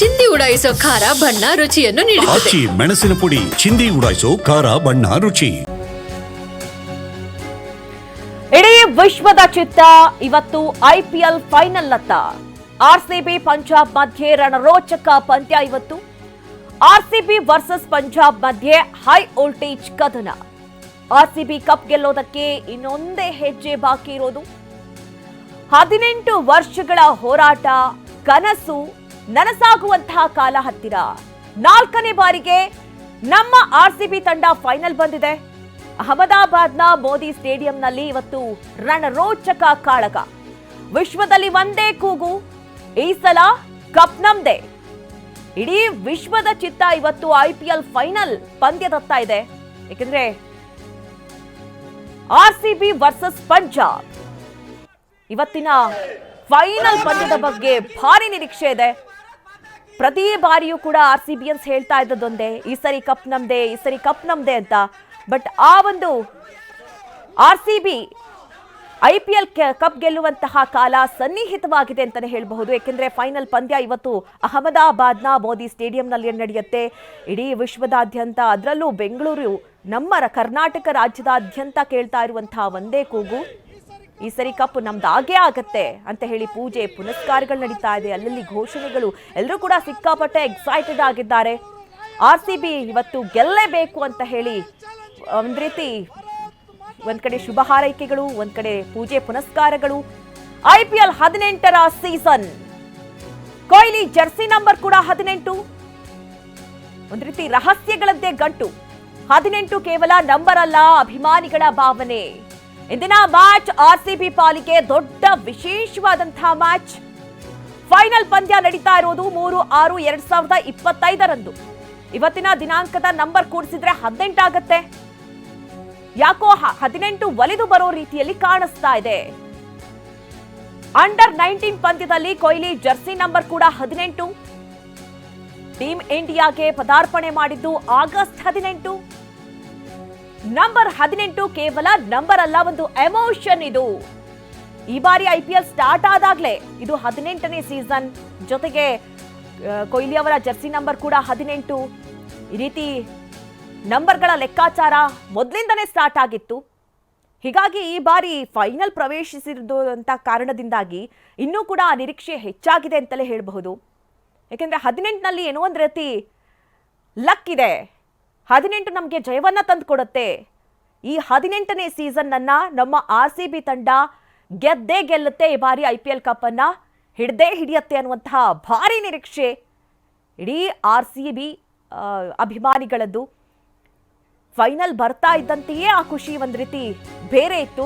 ಚಿಂದಿ ಉಡಾಯಿಸೋ ಖಾರ ಬಣ್ಣ ರುಚಿಯನ್ನು ನೀಡುತ್ತದೆ. ಆಚಿ ಮೆಣಸಿನ ಪುಡಿ ಚಿಂದಿ ಉಡಾಯಿಸೋ ಖಾರ ಬಣ್ಣ ರುಚಿ. ಇಡೀ ವಿಶ್ವದ ಚಿತ್ತ ಇವತ್ತು ಐಪಿಎಲ್ ಫೈನಲ್ ಅತ್ತ ಆರ್ಸಿಬಿ ಪಂಜಾಬ್ ಮಧ್ಯೆ ರಣರೋಚಕ ಪಂದ್ಯ ಇವತ್ತು. ಆರ್ಸಿಬಿ ವರ್ಸಸ್ ಪಂಜಾಬ್ ಮಧ್ಯೆ ಹೈ ವೋಲ್ಟೇಜ್ ಕದನ. ಆರ್ಸಿಬಿ ಕಪ್ ಗೆಲ್ಲೋದಕ್ಕೆ ಇನ್ನೊಂದೇ ಹೆಜ್ಜೆ ಬಾಕಿ ಇರೋದು. ಹದಿನೆಂಟು ವರ್ಷಗಳ ಹೋರಾಟ ಕನಸು ನನಸಾಗುವಂತಹ ಕಾಲ ಹತ್ತಿರ. ನಾಲ್ಕನೇ ಬಾರಿಗೆ ನಮ್ಮ ಆರ್ ಸಿ ಬಿ ತಂಡ ಫೈನಲ್ ಬಂದಿದೆ. ಅಹಮದಾಬಾದ್ನ ಮೋದಿ ಸ್ಟೇಡಿಯಂನಲ್ಲಿ ಇವತ್ತು ರಣರೋಚಕ ಕಾಳಗ. ವಿಶ್ವದಲ್ಲಿ ಒಂದೇ ಕೂಗು, ಈ ಸಲ ಕಪ್ ನಮ್ದೆ. ಇಡೀ ವಿಶ್ವದ ಚಿತ್ತ ಇವತ್ತು ಐಪಿಎಲ್ ಫೈನಲ್ ಪಂದ್ಯದತ್ತ ಇದೆ. ಏಕೆಂದ್ರೆ ಬಿ ವರ್ಸಸ್ ಪಂಜಾಬ್. ಇವತ್ತಿನ ಫೈನಲ್ ಪಂದ್ಯದ ಬಗ್ಗೆ ಭಾರಿ ನಿರೀಕ್ಷೆ ಇದೆ. ಪ್ರತಿ ಬಾರಿಯೂ ಕೂಡ ಆರ್ ಸಿ ಬಿ ಅನ್ಸ್ ಹೇಳ್ತಾ ಇದ್ದದೊಂದೇ ಈ ಸರಿ ಕಪ್ ನಮ್ದೆ, ಈ ಸರಿ ಕಪ್ ನಮ್ದೆ ಅಂತ. ಬಟ್ ಆ ಒಂದು R C B I P L cup ಗೆಲ್ಲುವಂತಹ ಕಾಲ ಸನ್ನಿಹಿತವಾಗಿದೆ ಅಂತಾನೆ ಹೇಳಬಹುದು. ಯಾಕೆಂದ್ರೆ ಫೈನಲ್ ಪಂದ್ಯ ಇವತ್ತು ಅಹಮದಾಬಾದ್ನ ಮೋದಿ ಸ್ಟೇಡಿಯಂನಲ್ಲಿ ನಡೆಯುತ್ತೆ. ಇಡೀ ವಿಶ್ವದಾದ್ಯಂತ, ಅದರಲ್ಲೂ ಬೆಂಗಳೂರು, ನಮ್ಮ ಕರ್ನಾಟಕ ರಾಜ್ಯದಾದ್ಯಂತ ಕೇಳ್ತಾ ಇರುವಂತಹ ಒಂದೇ ಕೂಗು. ಈ ಸರಿ ಕಪ್ ನಮ್ದಾಗೇ ಆಗತ್ತೆ ಅಂತ ಹೇಳಿ ಪೂಜೆ ಪುನಸ್ಕಾರಗಳು ನಡೀತಾ ಇದೆ. ಅಲ್ಲಲ್ಲಿ ಘೋಷಣೆಗಳು ಎಲ್ಲರೂ ಕೂಡ ಸಿಕ್ಕಾಪಟ್ಟೆ ಎಕ್ಸೈಟೆಡ್ ಆಗಿದ್ದಾರೆ. ಆರ್ ಸಿ ಬಿ ಇವತ್ತು ಗೆಲ್ಲೇಬೇಕು ಅಂತ ಹೇಳಿ ಒಂದ್ ರೀತಿ ಒಂದ್ ಕಡೆ ಶುಭ ಹಾರೈಕೆಗಳು, ಒಂದ್ ಕಡೆ ಪೂಜೆ ಪುನಸ್ಕಾರಗಳು. ಐ ಪಿ ಎಲ್ ಹದಿನೆಂಟರ ಸೀಸನ್ ಕೊಹ್ಲಿ ಜರ್ಸಿ ನಂಬರ್ ಕೂಡ ಹದಿನೆಂಟು. ಒಂದ್ ರೀತಿ ರಹಸ್ಯಗಳದ್ದೇ ಗಂಟು. ಹದಿನೆಂಟು ಕೇವಲ ನಂಬರ್ ಅಲ್ಲ, ಅಭಿಮಾನಿಗಳ ಭಾವನೆ. ಇಂದಿನ ಮ್ಯಾಚ್ ಆರ್ಸಿಬಿ ಪಾಲಿಗೆ ದೊಡ್ಡ ವಿಶೇಷವಾದಂತಹ ಮ್ಯಾಚ್. ಫೈನಲ್ ಪಂದ್ಯ ನಡೀತಾ ಇರೋದು ಮೂರು ಆರು ಎರಡ್ ಸಾವಿರದ ಇಪ್ಪತ್ತೈದರಂದು. ಇವತ್ತಿನ ದಿನಾಂಕದ ನಂಬರ್ ಕೂಡಿಸಿದ್ರೆ ಹದಿನೆಂಟಾಗತ್ತೆ. ಯಾಕೋ ಹದಿನೆಂಟು ಒಲಿದು ಬರೋ ರೀತಿಯಲ್ಲಿ ಕಾಣಿಸ್ತಾ ಇದೆ. ಅಂಡರ್ ನೈನ್ಟೀನ್ ಪಂದ್ಯದಲ್ಲಿ ಕೊಹ್ಲಿ ಜರ್ಸಿ ನಂಬರ್ ಕೂಡ ಹದಿನೆಂಟು. ಟೀಮ್ ಇಂಡಿಯಾಗೆ ಪದಾರ್ಪಣೆ ಮಾಡಿದ್ದು ಆಗಸ್ಟ್ ಹದಿನೆಂಟು. ನಂಬರ್ ಹದಿನೆಂಟು ಕೇವಲ ನಂಬರ್ ಅಲ್ಲ ಒಂದು ಎಮೋಷನ್ ಇದು. ಈ ಬಾರಿ ಐ ಪಿ ಎಲ್ ಸ್ಟಾರ್ಟ್ ಆದಾಗ್ಲೇ ಇದು ಹದಿನೆಂಟನೇ ಸೀಸನ್. ಜೊತೆಗೆ ಕೊಹ್ಲಿ ಅವರ ಜರ್ಸಿ ನಂಬರ್ ಕೂಡ ಹದಿನೆಂಟು. ಈ ರೀತಿ ನಂಬರ್ಗಳ ಲೆಕ್ಕಾಚಾರ ಮೊದಲಿಂದನೇ ಸ್ಟಾರ್ಟ್ ಆಗಿತ್ತು. ಹೀಗಾಗಿ ಈ ಬಾರಿ ಫೈನಲ್ ಪ್ರವೇಶಿಸಿರೋದು ಅಂತ ಕಾರಣದಿಂದಾಗಿ ಇನ್ನೂ ಕೂಡ ಆ ನಿರೀಕ್ಷೆ ಹೆಚ್ಚಾಗಿದೆ ಅಂತಲೇ ಹೇಳಬಹುದು. ಯಾಕೆಂದ್ರೆ ಹದಿನೆಂಟಿನಲ್ಲಿ ಏನೋ ಒಂದು ರೀತಿ ಲಕ್ ಇದೆ. ಹದಿನೆಂಟು ನಮಗೆ ಜಯವನ್ನ ತಂದುಕೊಡುತ್ತೆ. ಈ ಹದಿನೆಂಟನೇ ಸೀಸನ್ನನ್ನು ನಮ್ಮ ಆರ್ ಸಿ ಬಿ ತಂಡ ಗೆದ್ದೇ ಗೆಲ್ಲುತ್ತೆ ಈ ಬಾರಿ ಐ ಪಿ ಎಲ್ ಕಪ್ಪನ್ನು. ಹಿಡ್ದೇ ಹಿಡಿಯತ್ತೆ ಅನ್ನುವಂತಹ ಭಾರಿ ನಿರೀಕ್ಷೆ ಇಡೀ ಆರ್ ಸಿ ಬಿ ಅಭಿಮಾನಿಗಳದ್ದು. ಫೈನಲ್ ಬರ್ತಾ ಇದ್ದಂತೆಯೇ ಆ ಖುಷಿ ಒಂದು ರೀತಿ ಬೇರೆ ಇತ್ತು.